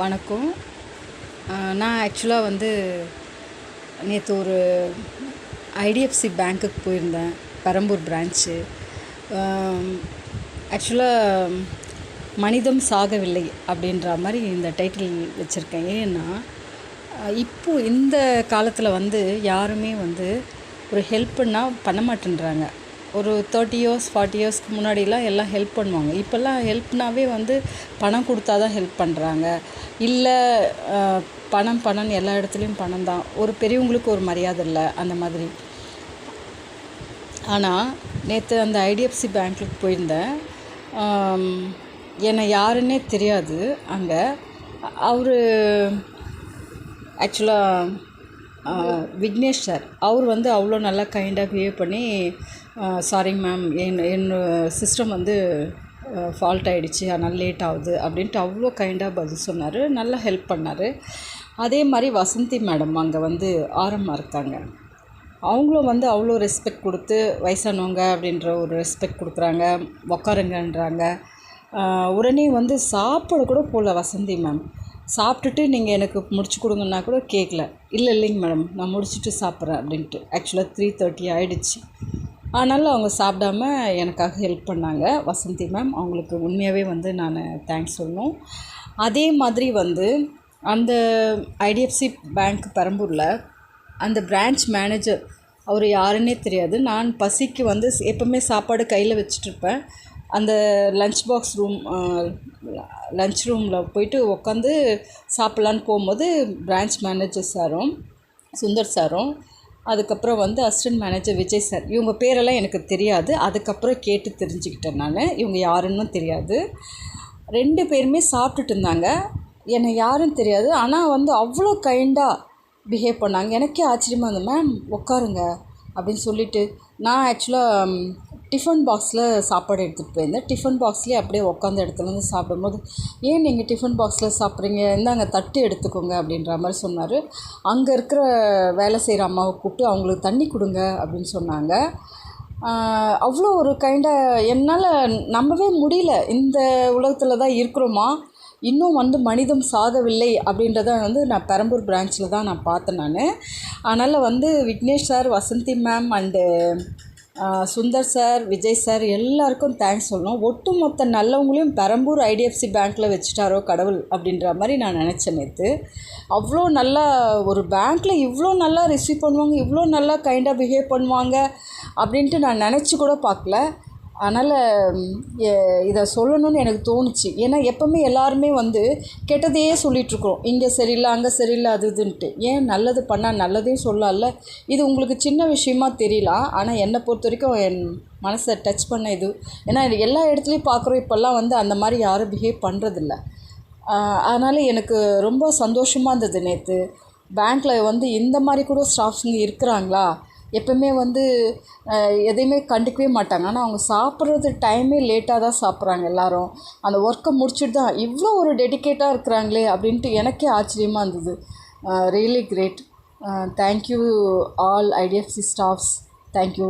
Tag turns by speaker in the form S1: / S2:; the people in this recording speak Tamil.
S1: வணக்கம். நான் ஆக்சுவலாக வந்து நேற்று ஒரு ஐடிஎஃப்சி பேங்க்குக்கு போயிருந்தேன் பெரம்பூர் பிரான்ச்சு ஆக்சுவலாக மனிதம் சாகவில்லை அப்படின்ற மாதிரி இந்த டைட்டில் வச்சுருக்கேன். ஏன்னா இப்போது இந்த காலத்தில் வந்து யாருமே வந்து ஒரு ஹெல்ப்புன்னா பண்ண மாட்டேன்றாங்க. ஒரு தேர்ட்டி இயர்ஸ் ஃபார்ட்டி இயர்ஸ்க்கு முன்னாடிலாம் எல்லாம் ஹெல்ப் பண்ணுவாங்க. இப்போல்லாம் ஹெல்ப்னாவே வந்து பணம் கொடுத்தா தான் ஹெல்ப் பண்ணுறாங்க இல்லை பணம் பணம் எல்லா இடத்துலையும் பணம் தான். ஒரு பெரியவங்களுக்கு ஒரு மரியாதை இல்லை அந்த மாதிரி. ஆனால் நேற்று அந்த ஐடிஎஃப்சி பேங்க்குக்கு போயிருந்தேன். என்னை யாருன்னே தெரியாது. அங்கே அவர் ஆக்சுவலாக விக்னேஷ் சார். அவர் வந்து அவ்வளோ நல்லா கைண்டாக பிஹேவ் பண்ணி சாரி மேம் என் என் சிஸ்டம் வந்து ஃபால்ட் ஆகிடுச்சு அதனால் லேட் ஆகுது. அப்படின்ட்டு அவ்வளோ கைண்டாக பதில் சொன்னார். நல்லா ஹெல்ப் பண்ணார். அதே மாதிரி வசந்தி மேடம் அங்கே வந்து ஆரமாக இருக்காங்க. அவங்களும் வந்து அவ்வளோ ரெஸ்பெக்ட் கொடுத்து வயசானவங்க அப்படின்ற ஒரு ரெஸ்பெக்ட் கொடுக்குறாங்க. உக்காருங்கன்றாங்க. உடனே வந்து சாப்பிட கூட போகல வசந்தி மேம் சாப்பிட்டுட்டு நீங்கள் எனக்கு முடிச்சு கொடுங்கன்னா கூட கேட்கல இல்லை இல்லைங்க மேடம் நான் முடிச்சுட்டு சாப்பிட்றேன் அப்படின்ட்டு. ஆக்சுவலாக த்ரீ தேர்ட்டி ஆகிடுச்சு ஆனாலும் அவங்க சாப்பிடாம எனக்காக ஹெல்ப் பண்ணாங்க. வசந்தி மேம் அவங்களுக்கு உண்மையாகவே வந்து நான் தேங்க்ஸ் சொல்லணும். அதே மாதிரி வந்து அந்த ஐடிஎஃப்சி பேங்க் பெரம்பூரில் அந்த பிரான்ச் மேனேஜர் அவர் யாருன்னே தெரியாது. நான் பசிக்கு வந்து எப்போவுமே சாப்பாடு கையில் வச்சுட்ருப்பேன் அந்த லஞ்ச் பாக்ஸ் ரூம் லஞ்ச் ரூமில் போயிட்டு உட்காந்து சாப்பிட்லான்னு போகும்போது பிரான்ச் மேனேஜர் சாரும் சுந்தர் சாரும் அதுக்கப்புறம் வந்து அசிஸ்டன்ட் மேனேஜர் விஜய் சார் இவங்க பேரெல்லாம் எனக்கு தெரியாது. அதுக்கப்புறம் கேட்டு தெரிஞ்சுக்கிட்டேன் நான். இவங்க யாருன்னு தெரியாது. ரெண்டு பேருமே சாப்பிட்டுட்டு இருந்தாங்க. என்னை யாரும் தெரியாது. ஆனால் வந்து அவ்வளோ கைண்டாக பிஹேவ் பண்ணாங்க. எனக்கே ஆச்சரியமாக இருந்தது மேம் உட்காருங்க அப்படின்னு சொல்லிவிட்டு நான் ஆக்சுவலாக டிஃபன் பாக்ஸில் சாப்பாடு எடுத்துகிட்டு போயிருந்தேன். டிஃபன் பாக்ஸ்லேயே அப்படியே உட்காந்த இடத்துலேருந்து சாப்பிடும்போது ஏன் நீங்கள் டிஃபன் பாக்ஸில் சாப்பிட்றீங்க? இந்தாங்க தட்டு எடுத்துக்கோங்க அப்படின்ற மாதிரி சொன்னார். அங்கே இருக்கிற வேலை செய்கிற அம்மாவை கூப்பிட்டு அவங்களுக்கு தண்ணி கொடுங்க அப்படின்னு சொன்னாங்க. அவ்வளோ ஒரு கைண்டாக என்னால் நம்பவே முடியல. இந்த உலகத்தில் தான் இருக்கிறோமா? இன்னும் வந்து மனிதம் சாகவில்லை அப்படின்றத வந்து நான் பெரம்பூர் பிரான்ச்சில் தான் நான் பார்த்தேன் நான். அதனால் வந்து Vignesh sir Vasanthi ma'am and Sundar sir Vijay sir எல்லாருக்கும் தேங்க்ஸ் சொல்லணும். ஒட்டுமொத்த நல்லவங்களையும் பெரம்பூர் ஐடிஎஃப்சி பேங்க்கில் வச்சுட்டாரோ கடவுள் அப்படின்ற மாதிரி நான் நினச்சேன் நேற்று அவ்வளோ நல்லா ஒரு பேங்க்கில் இவ்வளோ நல்லா ரிசீவ் பண்ணுவாங்க இவ்வளோ நல்லா கைண்டாக பிஹேவ் பண்ணுவாங்க அப்படின்ட்டு நான் நினச்சி கூட பார்க்கல. அதனால் இதை சொல்லணும்னு எனக்கு தோணுச்சு. ஏன்னா எப்போவுமே எல்லாருமே வந்து கெட்டதையே சொல்லிகிட்ருக்குறோம் இங்கே சரியில்லை அங்கே சரியில்லை அது இதுன்ட்டு. ஏன் நல்லது பண்ணால் நல்லதையும் சொல்லலாம்ல இது உங்களுக்கு சின்ன விஷயமா தெரியலாம் ஆனால் என்னை பொறுத்த வரைக்கும் என் மனசை டச் பண்ண இது. ஏன்னா எல்லா இடத்துலையும் பார்க்குறோம் இப்போல்லாம் வந்து அந்த மாதிரி யாரும் பிஹேவ் பண்ணுறதில்ல அதனால் எனக்கு ரொம்ப சந்தோஷமாக இருந்தது நேற்று பேங்க்கில் வந்து இந்த மாதிரி கூட ஸ்டாஃப்ஸுங்க இருக்கிறாங்களா? எப்போயுமே வந்து எதையுமே கண்டுக்கவே மாட்டாங்க. ஆனால் அவங்க சாப்பிட்றது டைமே லேட்டாக தான் சாப்பிட்றாங்க எல்லோரும். அந்த ஒர்க்கை முடிச்சுட்டு தான் இவ்வளோ ஒரு டெடிக்கேட்டாக இருக்கிறாங்களே அப்படின்ட்டு எனக்கே ஆச்சரியமாக இருந்தது. Really great thank you all IDFC staffs thank you